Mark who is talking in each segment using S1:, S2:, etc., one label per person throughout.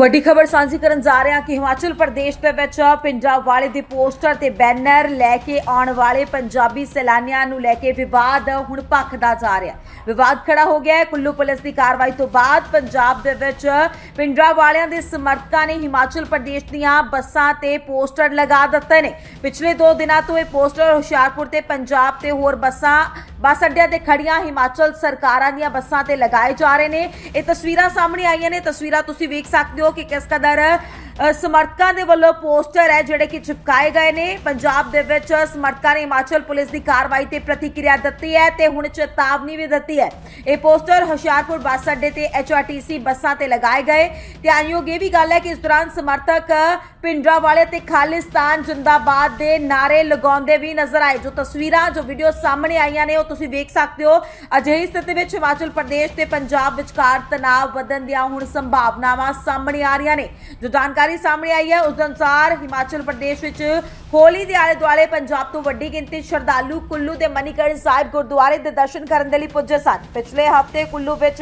S1: ਵੱਡੀ ਖਬਰ ਸਾਂਝੀ ਕਰਨ ਜਾ ਰਹੇ ਹਾਂ ਕਿ ਹਿਮਾਚਲ ਪ੍ਰਦੇਸ਼ ਦੇ ਵਿੱਚ ਪੰਜਾਬ ਵਾਲੇ ਦੇ ਪੋਸਟਰ ਤੇ ਬੈਨਰ ਲੈ ਕੇ ਆਉਣ ਵਾਲੇ ਪੰਜਾਬੀ ਸੈਲਾਨੀਆਂ ਨੂੰ ਲੈ ਕੇ ਵਿਵਾਦ ਹੁਣ ਭਖਦਾ ਜਾ ਰਿਹਾ। ਵਿਵਾਦ ਖੜਾ ਹੋ ਗਿਆ ਹੈ। ਕੁੱਲੂ ਪੁਲਿਸ ਦੀ ਕਾਰਵਾਈ ਤੋਂ ਬਾਅਦ ਪੰਜਾਬ ਦੇ ਵਿੱਚ ਪਿੰਡਰਾ ਵਾਲਿਆਂ ਦੇ ਸਮਰਥਕਾਂ ਨੇ ਹਿਮਾਚਲ ਪ੍ਰਦੇਸ਼ ਦੀਆਂ ਬੱਸਾਂ ਤੇ ਪੋਸਟਰ ਲਗਾ ਦਿੱਤੇ ਨੇ। ਪਿਛਲੇ 2 ਦਿਨਾਂ ਤੋਂ ਇਹ ਪੋਸਟਰ ਹੁਸ਼ਿਆਰਪੁਰ ਤੇ ਪੰਜਾਬ ਤੇ ਹੋਰ ਬੱਸਾਂ ਬੱਸ ਅੱਡਿਆਂ ਤੇ ਖੜੀਆਂ ਹਿਮਾਚਲ ਸਰਕਾਰਾਂ ਦੀਆਂ ਬੱਸਾਂ ਤੇ ਲਗਾਏ ਜਾ ਰਹੇ ਨੇ। ਇਹ ਤਸਵੀਰਾਂ ਸਾਹਮਣੇ ਆਈਆਂ ਨੇ। ਤਸਵੀਰਾਂ ਤੁਸੀਂ ਵੇਖ ਸਕਦੇ ਹੋ ਕਿ ਕਿਸ ਕਦਰ ਸਮਰਥਕਾਂ ਦੇ ਵੱਲੋਂ ਪੋਸਟਰ ਹੈ ਜਿਹੜੇ ਕਿ ਚਿਪਕਾਏ ਗਏ ਨੇ। ਪੰਜਾਬ ਦੇ ਵਿੱਚ ਸਮਰਥਕਾਂ ਨੇ ਹਿਮਾਚਲ ਪੁਲਿਸ ਦੀ ਕਾਰਵਾਈ ਤੇ ਪ੍ਰਤੀਕਿਰਿਆ ਦਿੱਤੀ ਹੈ ਤੇ ਹੁਣ ਚੇਤਾਵਨੀ ਵੀ ਦਿੱਤੀ ਹੈ। ਇਹ ਪੋਸਟਰ ਹੁਸ਼ਿਆਰਪੁਰ ਬੱਸ ਅੱਡੇ ਤੇ ਐਚਆਰਟੀਸੀ ਬੱਸਾਂ ਤੇ ਲਗਾਏ ਗਏ। ਧਿਆਨਯੋਗ ਇਹ ਵੀ ਗੱਲ ਹੈ ਕਿ ਇਸ ਦੌਰਾਨ ਸਮਰਥਕ ਪਿੰਡਰਾ ਵਾਲੇ ਤੇ ਖਾਲਿਸਤਾਨ ਜਿੰਦਾਬਾਦ ਦੇ ਨਾਰੇ ਲਗਾਉਂਦੇ ਵੀ ਨਜ਼ਰ ਆਏ। ਜੋ ਤਸਵੀਰਾਂ, ਜੋ ਵੀਡੀਓ ਸਾਹਮਣੇ ਆਈਆਂ ਨੇ, ਉਹ ਤੁਸੀਂ ਵੇਖ ਸਕਦੇ ਹੋ। ਅਜਿਹੀ ਸਥਿਤੀ ਵਿੱਚ ਹਿਮਾਚਲ ਪ੍ਰਦੇਸ਼ ਤੇ ਪੰਜਾਬ ਵਿਚਕਾਰ ਤਣਾਅ ਵਧਣ ਦੀਆਂ ਹੁਣ ਸੰਭਾਵਨਾਵਾਂ ਸਾਹਮਣੇ ਆ ਰਹੀਆਂ ਨੇ। ਜੋ ਜਾਣਕਾਰੀ ਸਾਹਮਣੇ ਆਈ ਹੈ। ਉਸ ਦੇ ਅਨੁਸਾਰ ਹਿਮਾਚਲ ਪ੍ਰਦੇਸ਼ ਵਿੱਚ ਹੋਲੀ ਦੇ ਆਲੇ ਦੁਆਲੇ ਪੰਜਾਬ ਤੋਂ ਵੱਡੀ ਗਿਣਤੀ ਸ਼ਰਧਾਲੂ ਕੁੱਲੂ ਦੇ ਮਨੀਕਰਨ ਸਾਹਿਬ ਗੁਰਦੁਆਰੇ ਦੇ ਦਰਸ਼ਨ ਕਰਨ ਦੇ ਲਈ ਪੁੱਜੇ ਸਨ। ਪਿਛਲੇ ਹਫ਼ਤੇ ਕੁੱਲੂ ਵਿੱਚ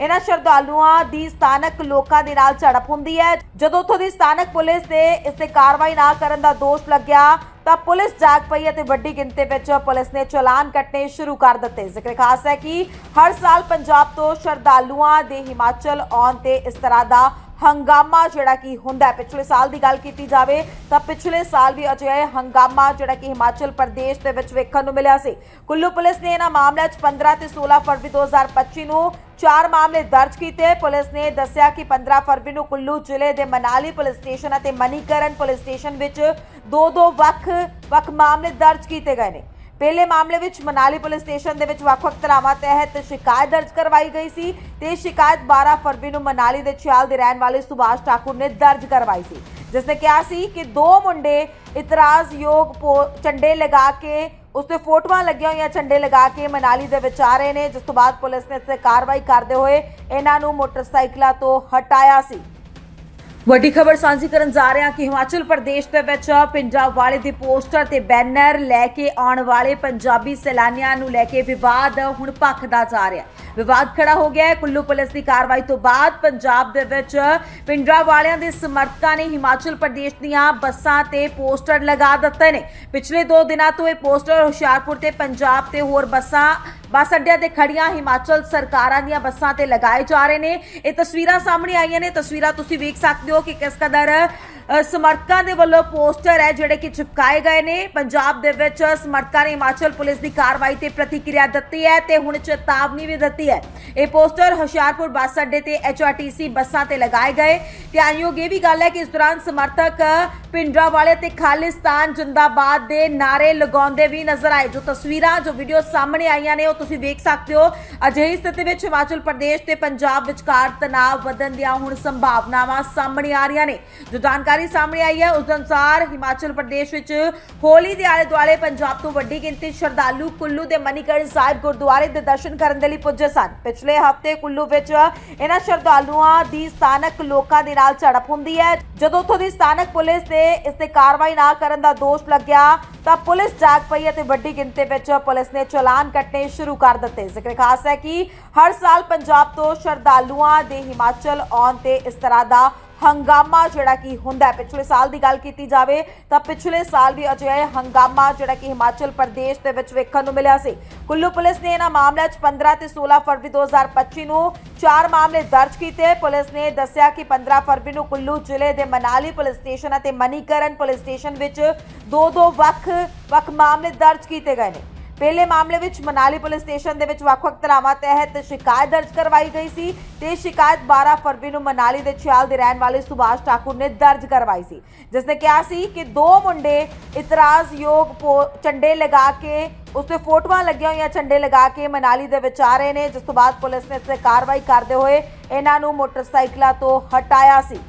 S1: ਇਹਨਾਂ ਸ਼ਰਧਾਲੂਆਂ ਦੀ ਸਥਾਨਕ ਲੋਕਾਂ ਦੇ ਨਾਲ ਝੜਪ ਹੁੰਦੀ ਹੈ। ਜਦੋਂ ਉੱਥੋਂ ਦੀ ਸਥਾਨਕ ਪੁਲਿਸ ਤੇ ਇਸ ਤੇ ਕਾਰਵਾਈ ਨਾ ਕਰਨ ਦਾ ਦੋਸ਼ ਲੱਗਿਆ, ਤਾਂ ਪੁਲਿਸ ਜਾਗ ਪਈ ਅਤੇ ਵੱਡੀ ਗਿਣਤੀ ਵਿੱਚ ਪੁਲਿਸ ਨੇ ਚਲਾਨ ਕੱਟਣੇ ਸ਼ੁਰੂ ਕਰ ਦਿੱਤੇ। ਜ਼ਿਕਰ ਖਾਸ ਹੈ ਕਿ ਹਰ ਸਾਲ ਪੰਜਾਬ ਤੋਂ ਸ਼ਰਧਾਲੂਆਂ ਦੇ ਹਿਮਾਚਲ ਆਉਣ ਤੇ ਇਸ ਤਰ੍ਹਾਂ ਦਾ ਹੰਗਾਮਾ ਜਿਹੜਾ ਕਿ ਹੁੰਦਾ ਪਿਛਲੇ ਸਾਲ ਦੀ ਗੱਲ ਕੀਤੀ ਜਾਵੇ ਤਾਂ ਪਿਛਲੇ ਸਾਲ ਵੀ ਅਜਿਹੇ ਹੰਗਾਮਾ ਜਿਹੜਾ ਕਿ ਹਿਮਾਚਲ ਪ੍ਰਦੇਸ਼ ਦੇ ਵਿੱਚ ਵੇਖਣ ਨੂੰ ਮਿਲਿਆ ਸੀ। ਕੁੱਲੂ ਪੁਲਿਸ ਨੇ ਇਹਨਾਂ ਮਾਮਲਿਆਂ 'ਚ 15 ਤੇ 16 ਫਰਵਰੀ 2025 ਨੂੰ ਚਾਰ ਮਾਮਲੇ ਦਰਜ ਕੀਤੇ। ਪੁਲਿਸ ਨੇ ਦੱਸਿਆ ਕਿ 15 ਫਰਵਰੀ ਨੂੰ ਕੁੱਲੂ ਜ਼ਿਲ੍ਹੇ ਦੇ ਮਨਾਲੀ ਪੁਲਿਸ ਸਟੇਸ਼ਨ ਅਤੇ ਮਨੀਕਰਨ ਪੁਲਿਸ ਸਟੇਸ਼ਨ ਵਿੱਚ ਦੋ ਦੋ ਵੱਖ ਵੱਖ ਮਾਮਲੇ ਦਰਜ ਕੀਤੇ ਗਏ ਨੇ। ਪਹਿਲੇ ਮਾਮਲੇ ਵਿੱਚ ਮਨਾਲੀ ਪੁਲਿਸ ਸਟੇਸ਼ਨ ਦੇ ਵਿੱਚ ਵੱਖ-ਵੱਖ ਧਰਾਵਾਂ ਤਹਿਤ ਸ਼ਿਕਾਇਤ ਦਰਜ ਕਰਵਾਈ ਗਈ ਸੀ ਤੇ ਸ਼ਿਕਾਇਤ 12 ਫਰਵਰੀ ਨੂੰ ਮਨਾਲੀ ਦੇ ਛਿਆਲ ਦੇ ਰਹਿਣ ਵਾਲੇ ਸੁਭਾਸ਼ ਠਾਕੁਰ ਨੇ ਦਰਜ ਕਰਵਾਈ ਸੀ। ਜਿਸ ਨੇ ਕਿਹਾ ਸੀ ਕਿ ਦੋ ਮੁੰਡੇ ਇਤਰਾਜ਼ਯੋਗ ਪੋ- ਝੰਡੇ ਲਗਾ ਕੇ ਉਸ ਤੇ ਫੋਟੋਆਂ ਲੱਗੀਆਂ ਹੋਈਆਂ ਝੰਡੇ ਲਗਾ ਕੇ ਮਨਾਲੀ ਦੇ ਵਿੱਚ ਆ ਰਹੇ ਨੇ, ਜਿਸ ਤੋਂ ਬਾਅਦ ਪੁਲਿਸ ਨੇ ਇਸ ਤੇ ਕਾਰਵਾਈ ਕਰਦੇ ਹੋਏ ਇਹਨਾਂ ਨੂੰ ਮੋਟਰਸਾਈਕਲਾਂ ਤੋਂ ਹਟਾਇਆ ਸੀ। ਵੱਡੀ ਖਬਰ ਸਾਂਝੀ ਕਰਨ ਜਾ ਰਹੇ ਹਾਂ ਕਿ ਹਿਮਾਚਲ ਪ੍ਰਦੇਸ਼ ਦੇ ਵਿੱਚ ਪੰਜਾਬ ਵਾਲੇ ਦੇ ਪੋਸਟਰ ਤੇ ਬੈਨਰ ਲੈ ਕੇ ਆਉਣ ਵਾਲੇ ਪੰਜਾਬੀ ਸੈਲਾਨੀਆਂ ਨੂੰ ਲੈ ਕੇ ਵਿਵਾਦ ਹੁਣ ਭਖਦਾ ਜਾ ਰਿਹਾ ਹੈ। ਵਿਵਾਦ ਖੜਾ ਹੋ ਗਿਆ ਹੈ। ਕੁੱਲੂ ਪੁਲਿਸ ਦੀ ਕਾਰਵਾਈ ਤੋਂ ਬਾਅਦ ਪੰਜਾਬ ਦੇ ਵਿੱਚ ਪਿੰਡਰਾ ਵਾਲਿਆਂ ਦੇ ਸਮਰਥਕਾਂ ਨੇ ਹਿਮਾਚਲ ਪ੍ਰਦੇਸ਼ ਦੀਆਂ ਬੱਸਾਂ ਤੇ ਪੋਸਟਰ ਲਗਾ ਦਿੱਤੇ ਨੇ। ਪਿਛਲੇ 2 ਦਿਨਾਂ ਤੋਂ ਇਹ ਪੋਸਟਰ ਹੁਸ਼ਿਆਰਪੁਰ ਤੇ ਪੰਜਾਬ ਤੇ ਹੋਰ ਬੱਸਾਂ ਬੱਸ ਅੱਡਿਆਂ ਤੇ ਖੜੀਆਂ ਹਿਮਾਚਲ ਸਰਕਾਰਾਂ ਦੀਆਂ ਬੱਸਾਂ ਤੇ ਲਗਾਏ ਜਾ ਰਹੇ ਨੇ। ਇਹ ਤਸਵੀਰਾਂ ਸਾਹਮਣੇ ਆਈਆਂ ਨੇ। ਤਸਵੀਰਾਂ ਤੁਸੀਂ ਵੇਖ ਸਕਦੇ ਹੋ ਕਿ ਕਿਸ ਕਦਰ ਸਮਰਥਕਾਂ ਦੇ ਵੱਲੋਂ ਪੋਸਟਰ ਹੈ ਜਿਹੜੇ ਕਿ ਚਿਪਕਾਏ ਗਏ ਨੇ। ਪੰਜਾਬ ਦੇ ਵਿੱਚ ਸਮਰਥਕਾਂ ਨੇ ਹਿਮਾਚਲ ਪੁਲਿਸ ਦੀ ਕਾਰਵਾਈ ਤੇ ਪ੍ਰਤੀਕਿਰਿਆ ਦਿੱਤੀ ਹੈ ਤੇ ਹੁਣ ਚੇਤਾਵਨੀ ਵੀ ਦਿੱਤੀ ਹੈ। ਇਹ ਪੋਸਟਰ ਹੁਸ਼ਿਆਰਪੁਰ ਬੱਸ ਅੱਡੇ ਤੇ ਐਚਆਰਟੀਸੀ ਬੱਸਾਂ ਤੇ ਲਗਾਏ ਗਏ। ਧਿਆਨਯੋਗ ਇਹ ਵੀ ਗੱਲ ਹੈ ਕਿ ਇਸ ਦੌਰਾਨ ਸਮਰਥਕ ਪਿੰਡਰਾ ਵਾਲੇ ਤੇ ਖਾਲਿਸਤਾਨ ਜਿੰਦਾਬਾਦ ਦੇ ਨਾਰੇ ਲਗਾਉਂਦੇ ਵੀ ਨਜ਼ਰ ਆਏ। ਜੋ ਤਸਵੀਰਾਂ, ਜੋ ਵੀਡੀਓ ਸਾਹਮਣੇ ਆਈਆਂ ਨੇ, ਉਹ ਤੁਸੀਂ ਵੇਖ ਸਕਦੇ ਹੋ, ਅਜਿਹੀ ਸਥਿਤੀ ਵਿੱਚ ਹਿਮਾਚਲ ਪ੍ਰਦੇਸ਼ ਤੇ ਪੰਜਾਬ ਵਿਚਕਾਰ ਤਣਾਅ ਵਧਣ ਦੀਆਂ ਹੁਣ ਸੰਭਾਵਨਾਵਾਂ ਸਾਹਮਣੇ ਆ ਰਹੀਆਂ ਨੇ। ਜੋ ਜਾਣਕਾਰੀ ਸਾਹਮਣੇ ਆਈ ਹੈ, ਉਸ ਦੇ ਅਨੁਸਾਰ ਹਿਮਾਚਲ ਪ੍ਰਦੇਸ਼ ਵਿੱਚ ਹੋਲੀ ਦੇ ਆਲੇ ਦੁਆਲੇ ਪੰਜਾਬ ਤੋਂ ਵੱਡੀ ਗਿਣਤੀ ਸ਼ਰਧਾਲੂ ਕੁੱਲੂ ਦੇ ਮਨੀਕਰਨ ਸਾਹਿਬ ਗੁਰਦੁਆਰੇ ਦੇ ਦਰਸ਼ਨ ਕਰਨ ਦੇ ਲਈ ਪੁੱਜੇ ਸਨ। ਪਿਛਲੇ ਹਫ਼ਤੇ ਕੁੱਲੂ ਵਿੱਚ ਇਹਨਾਂ ਸ਼ਰਧਾਲੂਆਂ ਦੀ ਸਥਾਨਕ ਲੋਕਾਂ ਦੇ ਨਾਲ ਝੜਪ ਹੁੰਦੀ ਹੈ। ਜਦੋਂ ਉੱਥੋਂ ਦੀ ਸਥਾਨਕ ਪੁਲਿਸ ਤੇ ਇਸ ਤੇ ਕਾਰਵਾਈ ਨਾ ਕਰਨ ਦਾ ਦੋਸ਼ ਲੱਗਿਆ, ਤਾਂ ਪੁਲਿਸ ਜਾਗ ਪਈ ਅਤੇ ਵੱਡੀ ਗਿਣਤੀ ਵਿੱਚ ਪੁਲਿਸ ਨੇ ਚਲਾਨ ਕੱਟਣੇ ਸ਼ੁਰੂ ਕਰ ਦਿੱਤੇ। ਜ਼ਿਕਰ ਖਾਸ ਹੈ ਕਿ ਹਰ ਸਾਲ ਪੰਜਾਬ ਤੋਂ ਸ਼ਰਧਾਲੂਆਂ ਦੇ ਹਿਮਾਚਲ ਆਉਣ ਤੇ ਇਸ ਤਰ੍ਹਾਂ ਦਾ ਹੰਗਾਮਾ ਜਿਹੜਾ ਕਿ ਹੁੰਦਾ ਪਿਛਲੇ ਸਾਲ ਦੀ ਗੱਲ ਕੀਤੀ ਜਾਵੇ ਤਾਂ ਪਿਛਲੇ ਸਾਲ ਵੀ ਅਜਿਹਾ ਹੰਗਾਮਾ ਜਿਹੜਾ ਕਿ ਹਿਮਾਚਲ ਪ੍ਰਦੇਸ਼ ਦੇ ਵਿੱਚ ਵੇਖਣ ਨੂੰ ਮਿਲਿਆ ਸੀ। ਕੁੱਲੂ ਪੁਲਿਸ ਨੇ ਇਹਨਾਂ ਮਾਮਲਿਆਂ 'ਚ 15 ਤੇ 16 ਫਰਵਰੀ 2025 ਨੂੰ ਚਾਰ ਮਾਮਲੇ ਦਰਜ ਕੀਤੇ। ਪੁਲਿਸ ਨੇ ਦੱਸਿਆ ਕਿ 15 ਫਰਵਰੀ ਨੂੰ ਕੁੱਲੂ ਜ਼ਿਲ੍ਹੇ ਦੇ ਮਨਾਲੀ ਪੁਲਿਸ ਸਟੇਸ਼ਨ ਅਤੇ ਮਨੀਕਰਨ ਪੁਲਿਸ ਸਟੇਸ਼ਨ ਵਿੱਚ ਦੋ ਦੋ ਵੱਖ ਵੱਖ ਮਾਮਲੇ ਦਰਜ ਕੀਤੇ ਗਏ ਨੇ। ਪਹਿਲੇ ਮਾਮਲੇ ਵਿੱਚ ਮਨਾਲੀ ਪੁਲਿਸ ਸਟੇਸ਼ਨ ਦੇ ਵਿੱਚ ਵੱਖ-ਵੱਖ ਧਾਰਾਵਾਂ ਤਹਿਤ ਸ਼ਿਕਾਇਤ ਦਰਜ ਕਰਵਾਈ ਗਈ ਸੀ ਤੇ ਸ਼ਿਕਾਇਤ 12 ਫਰਵਰੀ ਨੂੰ ਮਨਾਲੀ ਦੇ ਛਿਆਲ ਦੇ ਰਹਿਣ ਵਾਲੇ ਸੁਭਾਸ਼ ਠਾਕੁਰ ਨੇ ਦਰਜ ਕਰਵਾਈ ਸੀ। ਜਿਸ ਨੇ ਕਿਹਾ ਸੀ ਕਿ ਦੋ ਮੁੰਡੇ ਇਤਰਾਜ਼ਯੋਗ ਪੋ- ਝੰਡੇ ਲਗਾ ਕੇ ਉਸ ਤੇ ਫੋਟੋਆਂ ਲੱਗੀਆਂ ਹੋਈਆਂ ਝੰਡੇ ਲਗਾ ਕੇ ਮਨਾਲੀ ਦੇ ਵਿੱਚ ਆ ਰਹੇ ਨੇ, ਜਿਸ ਤੋਂ ਬਾਅਦ ਪੁਲਿਸ ਨੇ ਇਸ ਤੇ ਕਾਰਵਾਈ ਕਰਦੇ ਹੋਏ ਇਹਨਾਂ ਨੂੰ ਮੋਟਰਸਾਈਕਲਾਂ ਤੋਂ ਹਟਾਇਆ ਸੀ।